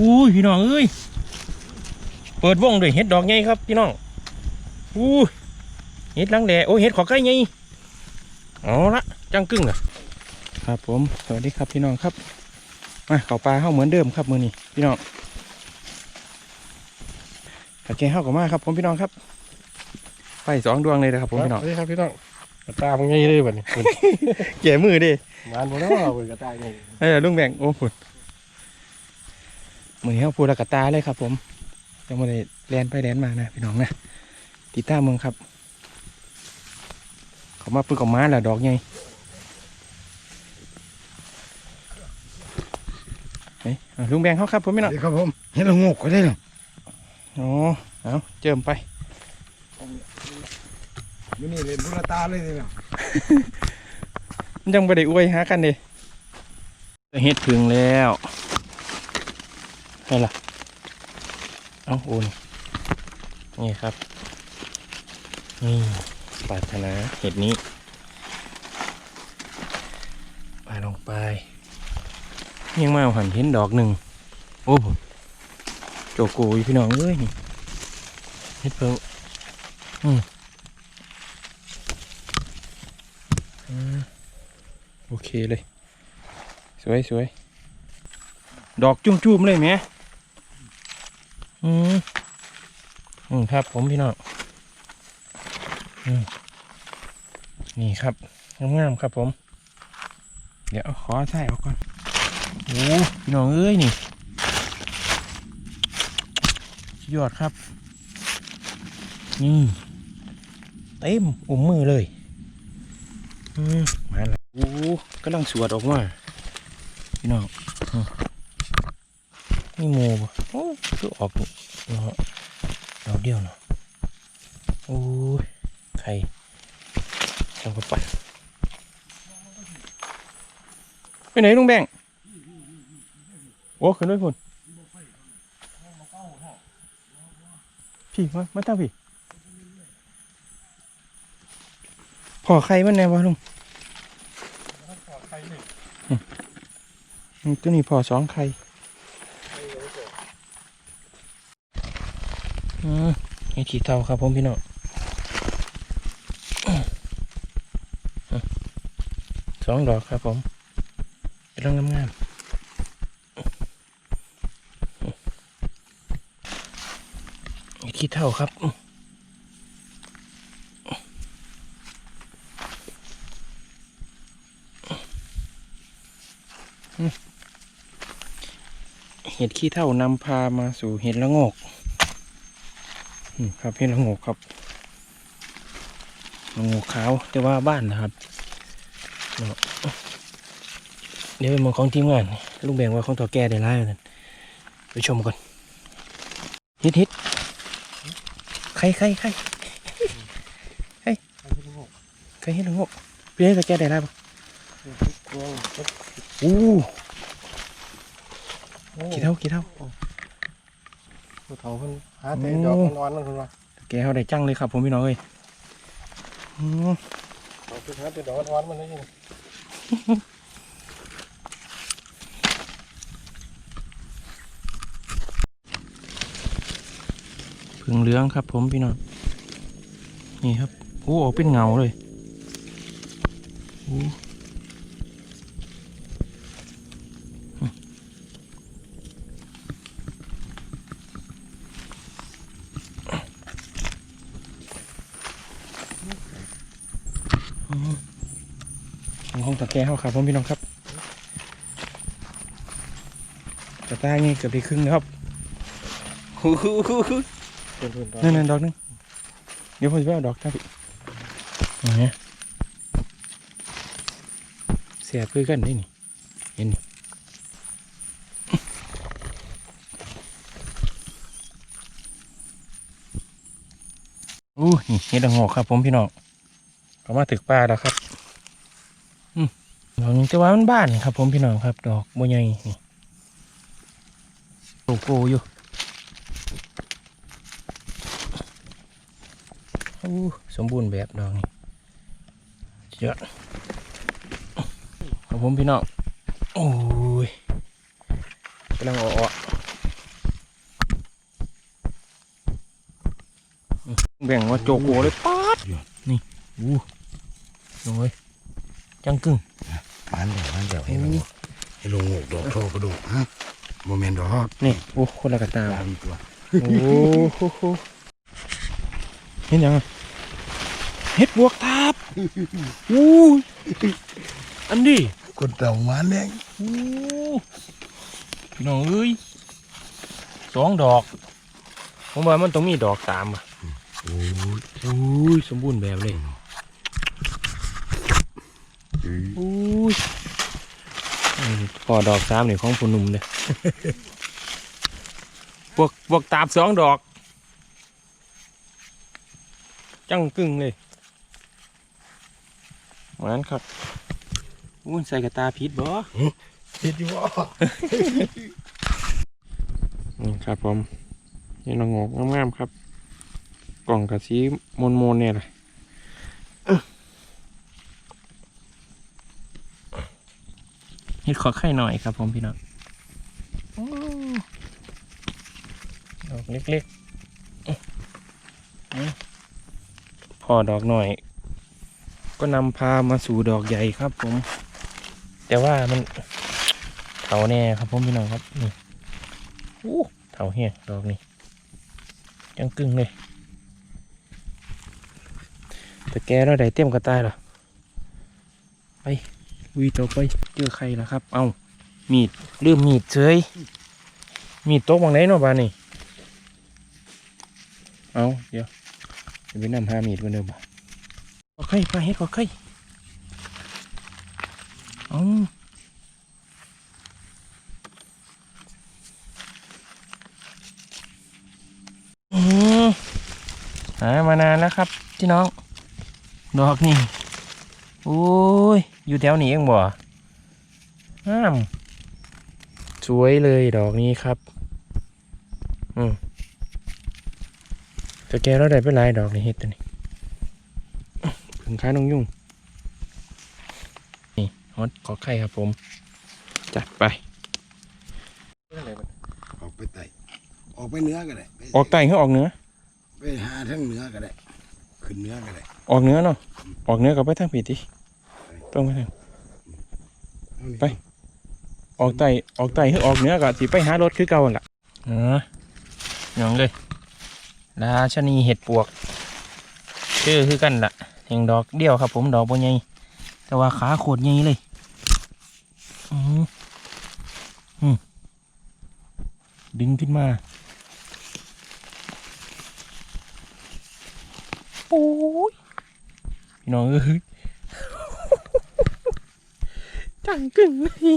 อุ้ยพี่น้องเอ้ย เปิดวงด้วยเห็ดดอกใหญ่ครับพี่น้องอุ้ยเห็ดลังแดโอ้ยเห็ดขอไก่ใหญ่เอาละจังกึ่งเหรอครับผม สวัสดีครับพี่น้องครับ มาเข้าปลาเข้าเหมือนเดิมครับมือนี้พี่น้องโอเคเข้ากับมาครับ ผมพี่น้องครับไฟสองดวงเลยนะครับผมพี่น้องสวัสดีครับพี่น้องกระตามันง่ายเลยแบบนี้ เกี่ยมือดิมานบ่แล้วเว้ยกระตาง่ายเออลุงแบ่งโอ้ฝุ่น มือนี้เขาพูดกระตาเลยครับผมยังไม่ได้แลนไปแลนมานะพี่น้องนะติดตามเมืองครับ เขามาปึกออกมาแล้วดอกไงเฮ้ยอะลุงแบ่งเขาครับผมพี่น้องสวัสดีครับผมเห็นละงกก็ได้เนาะอ๋อเอาเจิมไปอยู่นี่เล่นบุรตาเลยเนาะมันยังไม่ได้อวยหากันเด้เฮ็ดถึงแล้ว ให้ล่ะเอาโอนนี่ครับ นี่ปรารถนาเห็ดนี้ไปลงไป ยังมาเอาหันเห็นดอกหนึ่งโอ้โหโจโกอยพี่น้องเอ้ยนี่เห็ดเพิ่งอืมอืมโอเคเลย สวยสวยดอกจุ่มๆเลยไหม อืมอืมครับ ผมพี่น้องนี่ครับงามๆครับผม เดี๋ยวขอใส่ออกก่อนโอ้พี่น้องเอ้ยนี่ ยอดครับ นี่เต็มอุ้มมือเลยอืมมาแล้วโอ้กำลังสวดออกมาพี่น้องอ นี่โมบ่โอ้คือออกเนาะดอกเดียวเนาะโอ้ยไข่ลงไปไปไหนลุงแบงโอ้ขึ้นด้วยพุ่นพี่มามาตั้งพี่พอใครมันแน่วะลุงใครนี่อืมตัวนี้พอสองไข่ อืมนี่ทีเท่าครับผมพี่น้องสองดอกครับผมกำลังงามๆขี้เท่าครับเห็ดขี้เท่านำพามาสู่เห็ดละงกอืม ครับเห็ดละโงกครับละโงกขาวแต่ว่าบ้านนะครับ เดี๋ยวไปมองของทีมงานลุงแบ่งว่าของตัวแก่ได้ร้ายนั่นไปชมก่อนฮ็ดเฮ็ดใครใครใครใครใครเฮ็ดละโงกเป็นไงตัวแก่ได้ร้ายปะอู้โอ้กี่เท่ากี่เท่าผู้เฒ่าเพิ่น หาแต่ดอกนอนนั่นเพิ่นว่าแกเขาได้จังเลยครับ ผมพี่น้องเอ้ยอืมเขาคือหาแต่ดอกนอนมันเลยนี่พึ่งเหลืองครับ ผมพี่น้องนี่ครับโอ้ออกเป็นเงาเลยโอ้อืมของห้อง ตะแกรงเขาครับผมพี่น้องครับจะตายไงเกือบได้ครึ่งแล้วครับฮู้ฮู้ฮู้ฮู้เพิ่นเพิ่นนั่นนั่นดอกหนึงเดี๋ยวผมจะไปเอาดอกครับพี่เอาเนี่ยเสียบคือกันได้นี่เห็นนี่อู้นี่เห็ดละโงอกครับผมพี่น้องเขามาถึกปลาแล้วครับอืม ดอกนี้แต่ว่ามันบ้านครับ ผมพี่น้องครับ ดอกบัวใหญ่นี่โกโก้อยู่โอ้สมบูรณ์แบบดอกนี้เยอะครับผมพี่น้องโอ้ยกำลังออแบ่งมาโจโกเลยป๊าดนี่อู้ลงเลยจังกึ่ง มันเดี๋ยวมันเดี๋ยวให้ลงให้ลงดอกโทกระดูกฮะโมเมนต์ดอกนี่โอ้คนละกระตาตามตัวโอ้โหโหเห็นยังอะเฮ็ดบวกทับอู้อันนี้กดเต่ามันเนี่ยอู้พี่น้องเอ้ยสองดอกผมว่ามันต้องมีดอกสามอะโอ้ยอู้ยสมบูรณ์แบบเลย อู้ยอืมพอดอกสามนี่ของผู้หนุ่มเลยบวกบวกตาบสองดอก จังกึ่งเลยเหมือนครับอุ้ยใส่กระตาพิษบ่คิดอยู่ว่านี่ครับผมนี่น้องงอกงามๆครับ กล่องกระสีมนมนๆเนี่ยแหละ เฮ็ดขอไข่หน่อยครับผมพี่น้องโอ้ดอกเล็กๆอื้อพอดอกหน่อย ก็นำพามาสู่ดอกใหญ่ครับผม แต่ว่ามันเถาแน่ครับผมพี่น้องครับนี่อู้เถาเฮียดอกนี่จังกึ่งเลยแต่แกเราได้เต็มกระต่ายเหรอไป วีต่อไปเจอใครล่ะครับ เอามีดลืมมีดเฉยมีดตกบางไหนเนาะบ้านนี่เอาเดี๋ยวเดี๋ยวไปนำหามีดกันเดิมบ่ขอไข่ปลาเฮ็ดขอไข่เอาอืมหามานานแล้วครับพี่น้อง ดอกนี่ โอ้ย อยู่แถวนี้เองบ่งามสวยเลยดอกนี้ครับ อืมแต่แกเราได้ไปหลายดอกในเฮ็ดตัวนี้ผึ่งค้าน้องยุ่ง นี่ฮอตขอไข่ครับผม จัดไป ออกไปไต่ออกไปเหนื้อก็ได้ไปออกไตให้ออกเหนื้อ ไปหาทั้งเหนื้อก็ได้ ขึ้นเหนื้อก็ได้ ออกเหนื้อเนาะ ออกเหนื้อกับไปทางผีดิต้ องไปเอานี่ไป ออกไตออกไตให้ออกเนื้อก็สิไปหารถคือเก่าล่ะเออหยองเลยราชนีเห็ดปวกชื่อคือกันล่ะแห่งดอกเดียวครับ ผมดอกบ่ใหญ่แต่ว่าขาโคตรใหญ่เลยอืออืมดึงขึ้นมาโอ้ยพี่น้องเอ้ย จังกึ่งเลย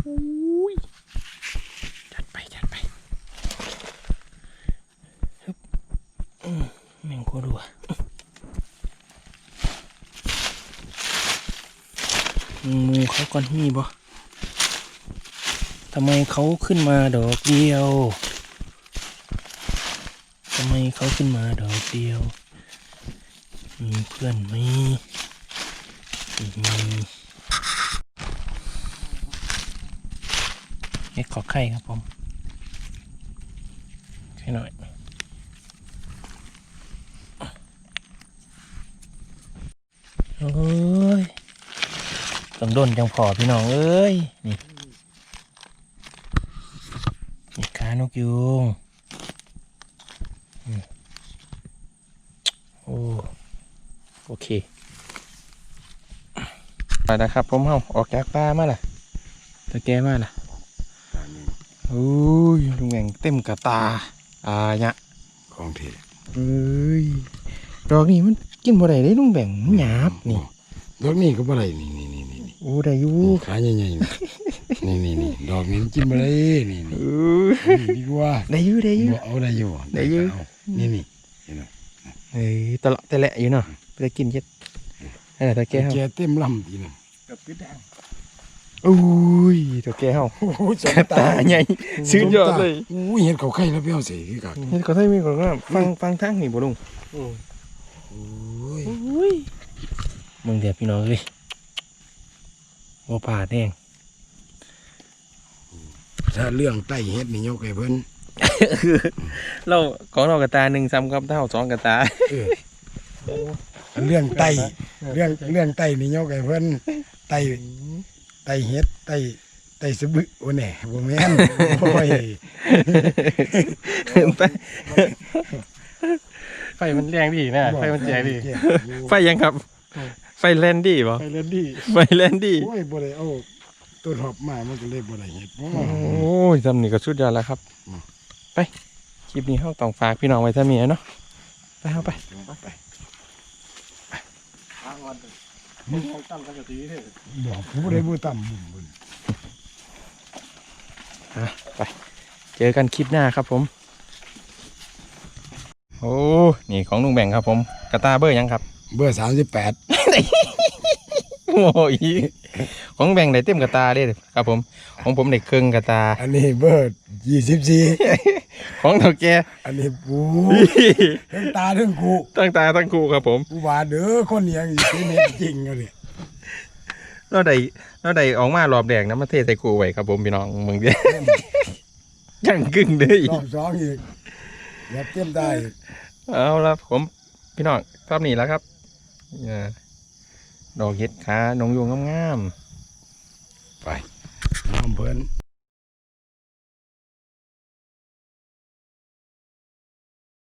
โอ้ยจัดไปจัดไปฮึบอืมแมงโคดัวมูเขาก่อนมีบ่ทำไมเขาขึ้นมาดอกเดียว ทำไมเขาขึ้นมาดอกเดียว มีเพื่อนไหมม่มี เห็ด ขอไข่ครับผมไข่หน่อยโอ้ยต้องโดนจังพอพี่น้องเอ้ย นี่นี่ขานกยูงโอ้โอเคไปนะครับผมเฮาออกจากป่ามาล่ะตะแกมาล่ะ โอ้ยลุงแหว่งเต็มกระตาอ่าเนี่ยของเทเอ้ยดอกนี้มันกินบ่ได้เลยลุงแหว่งมันหยาบนี่ ดอกนี้ก็บ่ได้นี่นี่นี่นี่นี่โอ้ได้อยู่ขาใหญ่ๆนี่นี่นี่ดอกนี้มันกินบ่ได้นี่เอนี่อนี่ดีกว่าได้อยู่ได้อยู่บ่เอาได้อยู่ได้อยู่เานี่นี่เห็นไหมเฮ้ยตะเลาะตะแหละอยู่เนาะไปกินเย็ดนั่นแหละตะแกเฮาแกเต็มลำทีนึงกับกระดัง อุ้ยตะแกเฮาโอ้โหสกระตาใหญ่สุดยอดเลยอุ้ยเห็นเขาไข่แล้วเปรี้ยวเสียคือกันเฮ็ดก็ได้มีก็งามฟังฟังทางนี่บ่ลุงโอ้ยอุ้ยมึงเดี๋ยวพี่น้องเอ้ยบ่ผ่าแดงถ้าเรื่องไต้เฮ็ดนี่ยกให้เพิ่นเราของเรากระตาหนึ่งซ้ำกับเท่าสองกระตาเรื่องไตเรื่องเรื่องไตนี่ยกไอ้เพิ่นไตไตเฮ็ดไตไตสะบึโอ้แหน่บ่แม่นโอ้ยไฟมันแรงดีนะไฟมันแจกดีไฟยังครับ ไฟแลนดี้ป่ะไฟเล่นดีไฟแลนดี้โอ้ยบ่ได้เอาต้นหอบมามันก็เลยบ่ได้เฮ็ดบ่โอ้ยจำนี่ก็ชุดยอดแล้วครับอืมไปคลิปนี้เข้าต้องฝากพี่น้องไว้ถ้ามีเนาะไปเข้าไป ไป ทางวัน มึงตั้งกันกะตีเถอะบอกผู้ใดบ่ต่ำบุญบุญเจอกันคลิปหน้าครับผม โอ้นี่ของลุงแบ่งครับผม กระตาเบอร์ยังครับ เบอร์38โอ้ยของแบ่งได้เต็มกระตาเด้ครับผม ของผมได้เครื่องกระตา อันนี้เบอร์24 ของเท่าแกอันนี้ปูทั้งตาทั้งกูตั้งตาตั้งคู่ครับผมกูว่าเด้อคนเลี้ยงอีกเม็ดจริงเอาดิเราได้เราได้ออกมารอบแดงนะมาเทใส่คู่ไว้ครับผมพี่น้องมึงเดียยังกึ่งเลยรอบสองอีกอย่าเต็มได้อีกเอาละผมพี่น้องรอบนี้แล้วครับอ่าดอกเห็ดขานงยุงงามๆไป น้ำเพิ่น